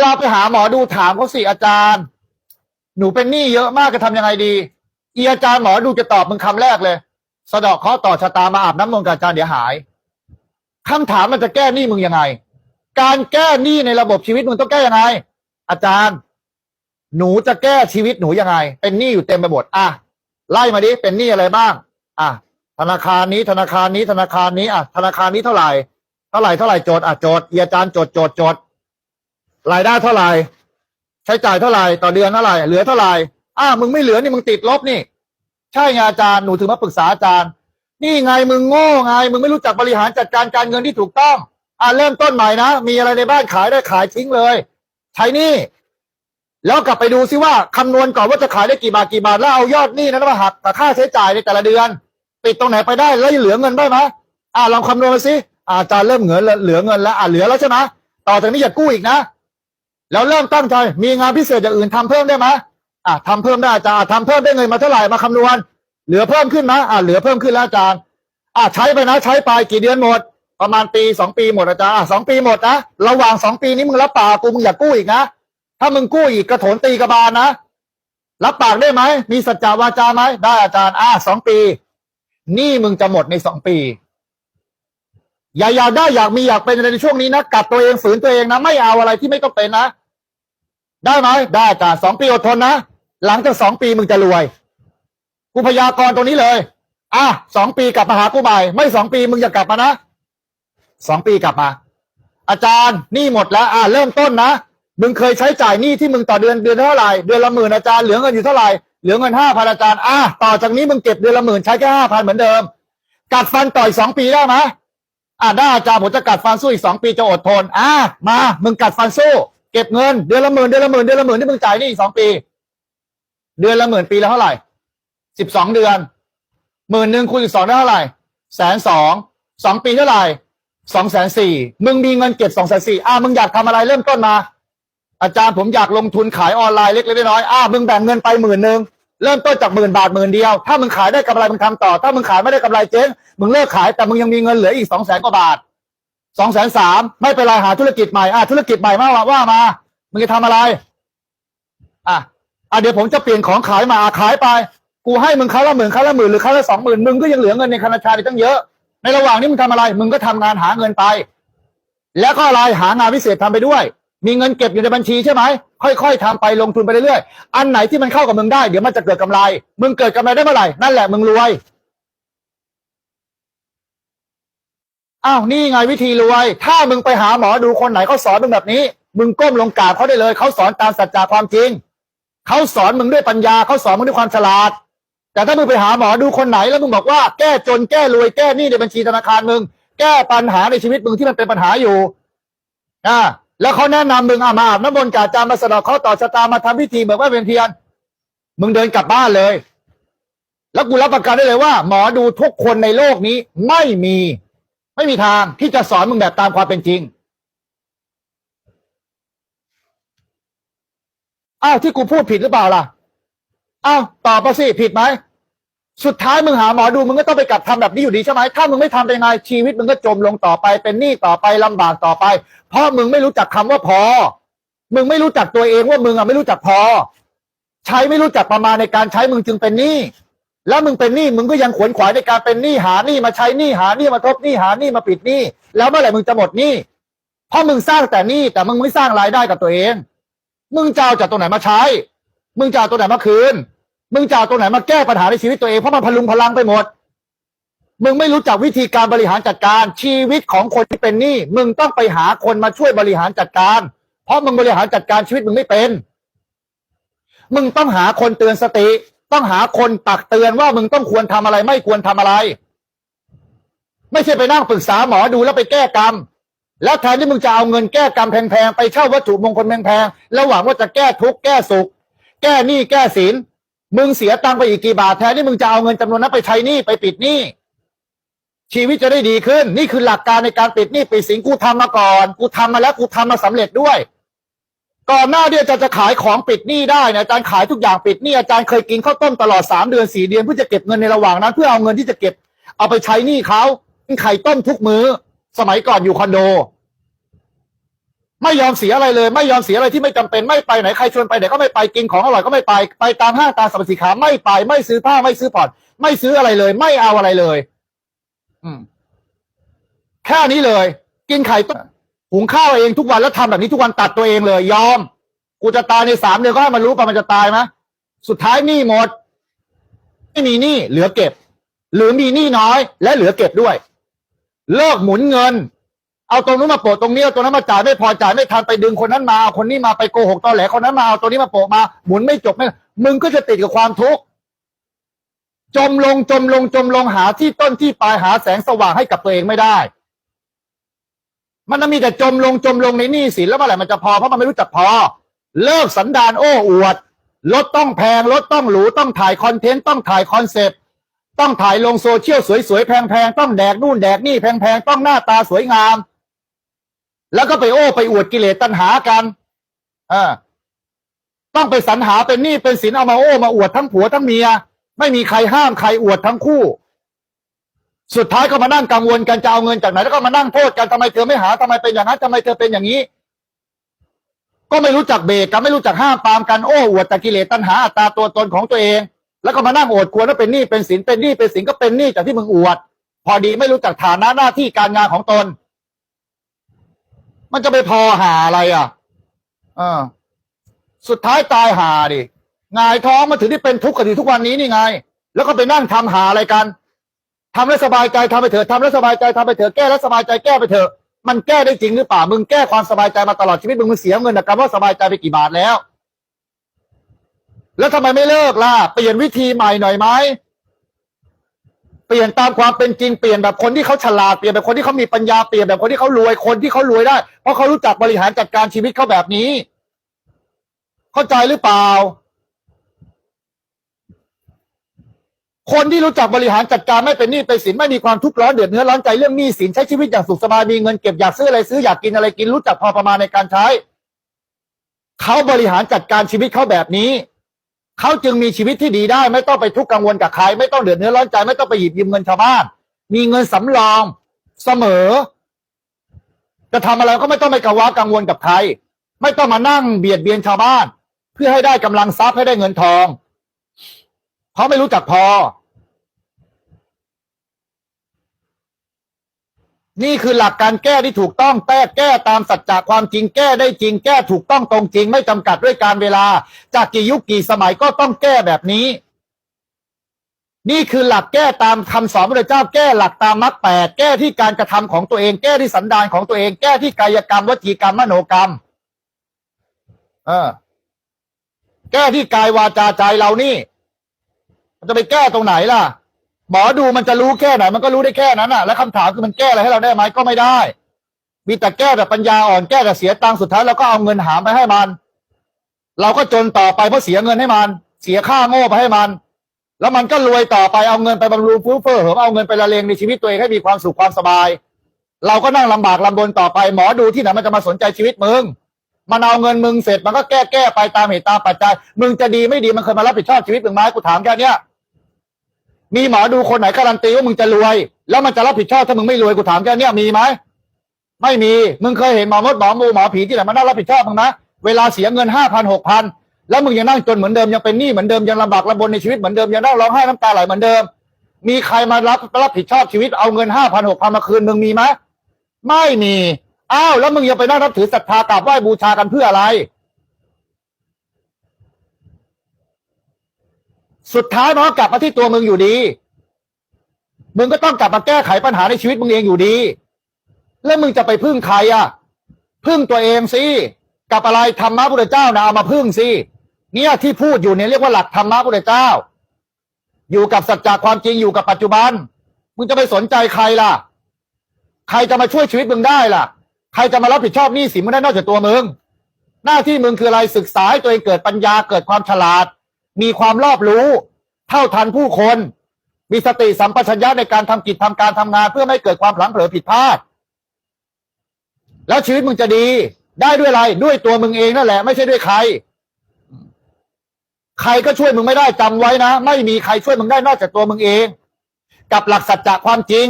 เราไปหาหมอดูถามเขาสิอาจารย์ หนูเป็นหนี้เยอะมากจะทำยังไงดี อีอาจารย์หมอดูจะตอบมึงคำแรกเลย สะเดอกเคราะห์ต่อชะตามาอาบน้ำมนต์กับอาจารย์เดี๋ยวหายคำถามมันจะแก้หนี้มึงยังไง การแก้หนี้ในระบบชีวิตมึงต้องแก้ยังไง อาจารย์ หนูจะแก้ชีวิตหนูยังไง เป็นหนี้อยู่เต็มไปหมดอะไล่มาดิเป็นหนี้อะไรบ้าง อะธนาคารนี้ธนาคารนี้ธนาคารนี้อะธนาคารนี้เท่าไหร่ เท่าไหร่เท่าไหร่โจทย์อะโจทย์อีอาจารย์โจทย์โจทย์โจทย์ รายได้เท่าไหร่ใช้จ่ายเท่าไหร่ต่อเดือนเท่าไหร่เหลือเท่าไหร่อ้ามึงไม่เหลือนี่มึงติดลบนี่ ใช่ไงอาจารย์หนูถึงมาปรึกษาอาจารย์ นี่ไงมึงโง่ไงมึงไม่รู้จักบริหารจัดการการเงินที่ถูกต้อง อ่าเริ่มต้นใหม่นะมีอะไรในบ้านขายได้ขายทิ้งเลย ใช้นี่ แล้วกลับไปดูซิว่าคำนวณก่อนว่าจะขายได้กี่บาทกี่บาทแล้วเอายอดนี้นั้นมาหักกับค่าใช้จ่ายในแต่ละเดือนปิดตรงไหนไปได้แล้วเหลือเงินได้ไหมอ่าลองคำนวณมาสิอาจารย์เริ่มเหลือเหลือเงินแล้วอ่าเหลือแล้วใช่ไหมต่อจากนี้อย่ากู้อีกนะ แล้วเริ่มตั้งใจมีงานพิเศษอย่างอื่นทำเพิ่มได้ไหมอะทำเพิ่มได้อาจารย์ทำเพิ่มได้เงินมาเท่าไหร่มาคำนวณ เหลือเพิ่มขึ้นนะอะเหลือเพิ่มขึ้นแล้วอาจารย์อะใช้ไปนะใช้ไปกี่เดือนหมด ประมาณปีสองปีหมดอาจารย์อะสองปีหมดนะระหว่างสองปีนี้มึงรับปากกูมึงอย่ากู้อีกนะถ้ามึงกู้อีกกระโถนตีกระบาลนะรับปากได้ไหมมีสัจจาวาจาไหมได้อาจารย์อะสองปีนี่มึงจะหมดในสองปีอย่าอยากได้อยากมีอยากเป็นในช่วงนี้นะกัดตัวเองฝืนตัวเองนะ ไม่เอาอะไรที่ไม่ต้องเป็นนะ ได้ไหมได้อาจารสองปีอดทนนะหลังจากสองปีมึงจะรวย กูพยากรณ์ตรงนี้เลย อะสองปีกลับมาหากูใหม่ไม่สองปีมึงอย่ากลับมานะสองปีกลับมา อาจารย์หนี่หมดแล้วอะเริ่มต้นนะมึงเคยใช้จ่ายหนี้ที่มึงต่อเดือนเดือนเท่าไหร่เดือนละหมื่นอาจารย์เหลือเงินอยู่เท่าไหร่เหลือเงินห้าพันอาจารย์อะต่อจากนี้มึงเก็บเดือนละหมื่นใช้แค่ห้าพันเหมือนเดิม กัดฟันต่อยสองปีได้ไหมอะได้อาจารย์ผมจะกัดฟันสู้อีกสองปีจะอดทนอะมา มึงกัดฟันสู้ เก็บเงินเดือนละหมื่นเดือนละหมื่นเดือนละหมื่นที่มึงจ่ายนี่สองปี เดือนละหมื่นปีละเท่าไหร่สิบสองเดือนหมื่นหนึ่งคูณสิบสองได้เท่าไหร่แสนสองสองปีเท่าไหร่สองแสนสี่มึงมีเงินเก็บสองแสนสี่อะมึงอยากทำอะไรเริ่มต้นมา อาจารย์ผมอยากลงทุนขายออนไลน์เล็กๆน้อยๆอะมึงแบ่งเงินไปหมื่นหนึ่งเริ่มต้นจากหมื่นบาทหมื่นเดียว ถ้ามึงขายได้กำไรมึงทำต่อ ถ้ามึงขายไม่ได้กำไรเจ๊งมึงเลิกขายแต่มึงยังมีเงินเหลืออีกสองแสนกว่าบาท สองแสนสามไม่เป็นไรหาธุรกิจใหม่อะธุรกิจใหม่มาว่าว่ามามึงจะทำอะไร อะอะเดี๋ยวผมจะเปลี่ยนของขายมาขายไป กูให้มึงครั้งละหมื่นครั้งละหมื่นหรือครั้งละสองหมื่นมึงก็ยังเหลือเงินในธนาคารอีกตั้งเยอะ ในระหว่างนี้มึงทำอะไร มึงก็ทำงานหาเงินไป แล้วก็อะไรหางานพิเศษทำไปด้วย มีเงินเก็บอยู่ในบัญชีใช่ไหมค่อยๆทำไปลงทุนไปเรื่อยๆอันไหนที่มันเข้ากับมึงได้เดี๋ยวมันจะเกิดกำไร มึงเกิดกำไรได้เมื่อไหร่นั่นแหละมึงรวย อ้าวนี่ไงวิธีรวย ถ้ามึงไปหาหมอดูคนไหนเขาสอนมึงแบบนี้ มึงก้มลงกราบเขาได้เลย เขาสอนตามสัจจะความจริง เขาสอนมึงด้วยปัญญาเขาสอนมึงด้วยความฉลาด แต่ถ้ามึงไปหาหมอดูคนไหนแล้วมึงบอกว่าแก้จนแก้รวยแก้หนี้ในบัญชีธนาคารมึง แก้ปัญหาในชีวิตมึงที่มันเป็นปัญหาอยู่อ่าแล้วเขาแนะนำมึงอะมาอาบน้ำมนต์กาจามาสะดอกเขาต่อชะตามาทำพิธีแบบว่าเป็นเทียน มึงเดินกลับบ้านเลย แล้วกูรับประกันได้เลยว่า หมอดูทุกคนในโลกนี้ไม่มี ไม่มีทางที่จะสอนมึงแบบตามความเป็นจริง อ้าวที่กูพูดผิดหรือเปล่าล่ะ อ้าวตอบมาสิผิดไหม สุดท้ายมึงหาหมอดูมึงก็ต้องไปกลับทำแบบนี้อยู่ดีใช่ไหม ถ้ามึงไม่ทำเป็นไงชีวิตมึงก็จมลงต่อไป เป็นหนี้ต่อไปลำบากต่อไป เพราะมึงไม่รู้จักคำว่าพอ มึงไม่รู้จักตัวเองว่ามึงอะไม่รู้จักพอ ใช้ไม่รู้จักประมาณในการใช้มึงจึงเป็นหนี้ แล้วมึงเป็นหนี้มึงก็ยังขวนขวายในการเป็นหนี้หาหนี้มาใช้หนี้หาหนี้มาทบหนี้หาหนี้มาปิดหนี้แล้วเมื่อไหร่มึงจะหมดหนี้เพราะมึงสร้างแต่หนี้แต่มึงไม่สร้างรายได้กับตัวเอง มึงจะเอาจากตรงไหนมาใช้ มึงจะเอาตัวไหนมาคืน มึงจะเอาตัวไหนมาแก้ปัญหาในชีวิตตัวเองเพราะมันพลุงพลังไปหมด มึงไม่รู้จักวิธีการบริหารจัดการชีวิตของคนที่เป็นหนี้มึงต้องไปหาคนมาช่วยบริหารจัดการ เพราะมึงบริหารจัดการชีวิตมึงไม่เป็น มึงต้องหาคนเตือนสติ ต้องหาคนตักเตือนว่ามึงต้องควรทำอะไร ไม่ควรทำอะไร ไม่ใช่ไปนั่งปรึกษาหมอดูแล้วไปแก้กรรม แล้วแทนที่มึงจะเอาเงินแก้กรรมแพงๆไปเช่าวัตถุมงคลแพงๆแล้วหวังว่าจะแก้ทุกข์แก้สุข แก้หนี้แก้สินมึงเสียตังไปอีกกี่บาทแทนที่มึงจะเอาเงินจำนวนนั้นไปใช้หนี้ไปปิดหนี้ชีวิตจะได้ดีขึ้น นี่คือหลักการในการปิดหนี้ปิดสินกูทำมาก่อน กูทำมาแล้วกูทำมาสำเร็จด้วย ก่อนหน้าที่อาจารย์จะขายของปิดหนี้ได้เนี่ยอาจารย์ขายทุกอย่างปิดหนี้อาจารย์เคยกินข้าวต้มตลอดสามเดือนสี่เดือนเพื่อจะเก็บเงินในระหว่างนั้น เพื่อเอาเงินที่จะเก็บเอาไปใช้หนี้เขากินไข่ต้มทุกมื้อ สมัยก่อนอยู่คอนโด ไม่ยอมเสียอะไรเลย ไม่ยอมเสียอะไรที่ไม่จำเป็นไม่ไปไหนใครชวนไปไหนก็ไม่ไปกินของอร่อยก็ไม่ไปไปตามห้างตามสรรพสินค้าไม่ไปไม่ซื้อผ้าไม่ซื้อผ่อนไม่ซื้ออะไรเลย ไม่เอาอะไรเลย อืมแค่นี้เลย กินไข่ต้ม หุงข้าวเองทุกวันแล้วทำแบบนี้ทุกวันตัดตัวเองเลย ยอม กูจะตายในสามเดือนก็ให้มันรู้ป่ะมันจะตายไหมสุดท้ายหนี้หมด ไม่มีหนี้เหลือเก็บ หรือมีหนี้น้อย และเหลือเก็บด้วย เลิกหมุนเงิน เอาตรงนู้นมาโปะตรงนี้เอาตรงนั้นมาจ่ายไม่พอจ่ายไม่ทันไปดึงคนนั้นมาเอาคนนี้มาไปโกหกตอแหลคนนั้นมาเอาตัวนี้มาโปะมาหมุนไม่จบไม่มึงก็จะติดกับความทุกข์จมลงจมลงจมลงหาที่ต้นที่ปลายหาแสงสว่างให้กับตัวเองไม่ได้ มันจะมีแต่จมลงจมลงในหนี้สินแล้วเมื่อไหร่มันจะพอเพราะมันไม่รู้จักพอ เลิกสันดานโอ้อวดรถต้องแพงรถต้องหรูต้องถ่ายคอนเทนต์ต้องถ่ายคอนเซปต์ต้องถ่ายลงโซเชียลสวยๆแพงๆต้องแดกนู่นแดกนี่แพงๆต้องหน้าตาสวยงาม แล้วก็ไปโอ้ไปอวดกิเลสตัณหากันอ่าต้องไปสรรหาเป็นหนี้เป็นสินเอามาโอ้มาอวดทั้งผัวทั้งเมีย ไม่มีใครห้ามใครอวดทั้งคู่ สุดท้ายก็มานั่งกังวลกันจะเอาเงินจากไหนแล้วก็มานั่งโทษกันทำไมเธอไม่หาทำไมเป็นอย่างนั้นทำไมเธอเป็นอย่างนี้ ก็ไม่รู้จักเบรกกันไม่รู้จักห้ามปามกันโอ้อวดแต่กิเลสตัณหาอัตตาตัวตนของตัวเอง แล้วก็มานั่งโอดควรว่าเป็นหนี้เป็นสินเป็นหนี้เป็นสินก็เป็นหนี้จากที่มึงอวด พอดีไม่รู้จักฐานะหน้าที่การงานของตน มันจะไปพอหาอะไรอะอ่าสุดท้ายตายหาดิงายท้องมาถึงที่เป็นทุกข์กันทุกวันนี้นี่ไง แล้วก็ไปนั่งทำหาอะไรกัน ทำแล้วสบายใจทำไปเถอะทำแล้วสบายใจทำไปเถอะแก้แล้วสบายใจแก้ไปเถอะมันแก้ได้จริงหรือเปล่ามึงแก้ความสบายใจมาตลอดชีวิตมึงมึงเสียเงินนะกับว่าสบายใจไปกี่บาทแล้ว แล้วทำไมไม่เลิกล่ะเปลี่ยนวิธีใหม่หน่อยไหมเปลี่ยนตามความเป็นจริงเปลี่ยนแบบคนที่เขาฉลาดเปลี่ยนแบบคนที่เขามีปัญญาเปลี่ยนแบบคนที่เขารวยคนที่เขารวยได้ เพราะเขารู้จักบริหารจัดการชีวิตเขาแบบนี้ เข้าใจหรือเปล่า คนที่รู้จักบริหารจัดการไม่เป็นหนี้เป็นสินไม่มีความทุกข์ร้อนเดือดเนื้อร้อนใจเรื่องหนี้สินใช้ชีวิตอย่างสุขสบายมีเงินเก็บอยากซื้ออะไรซื้ออยากกินอะไรกินรู้จักพอประมาณในการใช้เขาบริหารจัดการชีวิตเขาแบบนี้เขาจึงมีชีวิตที่ดีได้ ไม่ต้องไปทุกข์กังวลกับใคร ไม่ต้องเดือดเนื้อร้อนใจไม่ต้องไปหยิบยืมเงินชาวบ้าน มีเงินสำรองเสมอ จะทำอะไรก็ไม่ต้องไปกังวลกังวลกับใคร ไม่ต้องมานั่งเบียดเบียนชาวบ้าน เพื่อให้ได้กำลังทรัพย์ให้ได้เงินทอง เพราะไม่รู้จักพอ นี่คือหลักการแก้ที่ถูกต้องแก้แก้ตามสัจจะความจริงแก้ได้จริง แก้ถูกต้องตรงจริง ไม่จำกัดด้วยการเวลา จากกี่ยุคกี่สมัยก็ต้องแก้แบบนี้ นี่คือหลักแก้ตามคำสอนพระเจ้าแก้หลักตามมรรคแปดแก้ที่การกระทำของตัวเอง แก้ที่สันดานของตัวเอง แก้ที่กายกรรมวจีกรรมมโนกรรม เออแก้ที่กายวาจาใจเรานี่ มันจะไปแก้ตรงไหนล่ะ หมอดูมันจะรู้แค่ไหน มันก็รู้ได้แค่นั้นน่ะ แล้วคำถามคือมันแก้อะไรให้เราได้ไหมก็ไม่ได้ มีแต่แก้แบบปัญญาอ่อนแก้แต่เสียตังค์สุดท้ายเราก็เอาเงินหามไปให้มัน เราก็จนต่อไปเพราะเสียเงินให้มัน เสียค่าโง่ไปให้มัน แล้วมันก็รวยต่อไปเอาเงินไปบำรุงฟื้นเฟ้อเหิมเอาเงินไปละเลงในชีวิตตัวเองให้มีความสุขความสบาย เราก็นั่งลำบากลำบนต่อไป หมอดูที่ไหนมันจะมาสนใจชีวิตมึงมันเอาเงินมึงเสร็จมันก็แก้แก้ไปตามเหตุตามปัจจัย มึงจะดีไม่ดีมันเคยมารับผิดชอบชีวิตมึงไหมกูถามแค่เนี้ย มีหมอดูคนไหนการันตีว่ามึงจะรวย แล้วมันจะรับผิดชอบถ้ามึงไม่รวยกูถามแค่เนี้ยมีไหมไม่มีมึงเคยเห็นหมอมดหมอมูหมอผีที่ไหนมานั่งรับผิดชอบมึงนะเวลาเสียเงินห้าพันหกพันแล้วมึงยังนั่งจนเหมือนเดิมยังเป็นหนี้เหมือนเดิมยังลำบากลำบนในชีวิตเหมือนเดิมยังนั่งร้องไห้น้ำตาไหลเหมือนเดิม มีใครมารับรับผิดชอบชีวิตเอาเงินห้าพันหกพันมาคืนมึงมีไหมไม่มีอ้าวแล้วมึงยังไปนั่งนับถือศรัทธากราบไหว้บูชากันเพื่ออะไร สุดท้ายมันก็กลับมาที่ตัวมึงอยู่ดี มึงก็ต้องกลับมาแก้ไขปัญหาในชีวิตมึงเองอยู่ดี แล้วมึงจะไปพึ่งใครอะ พึ่งตัวเองสิกับอะไรธรรมะพุทธเจ้านะเอามาพึ่งสิเนี่ยที่พูดอยู่เนี่ยเรียกว่าหลักธรรมะพุทธเจ้า อยู่กับสัจจะความจริงอยู่กับปัจจุบัน มึงจะไปสนใจใครล่ะ ใครจะมาช่วยชีวิตมึงได้ล่ะ ใครจะมารับผิดชอบหนี้สินมึงได้นอกจากตัวมึง หน้าที่มึงคืออะไรศึกษาให้ตัวเองเกิดปัญญาเกิดความฉลาด มีความรอบรู้ เท่าทันผู้คน มีสติสัมปชัญญะในการทำกิจทำการทำงานเพื่อไม่เกิดความพลังเผลอผิดพลาด แล้วชีวิตมึงจะดี ได้ด้วยอะไรด้วยตัวมึงเองนั่นแหละ ไม่ใช่ด้วยใคร ใครก็ช่วยมึงไม่ได้จำไว้นะ ไม่มีใครช่วยมึงได้นอกจากตัวมึงเอง กับหลักสัจจะความจริง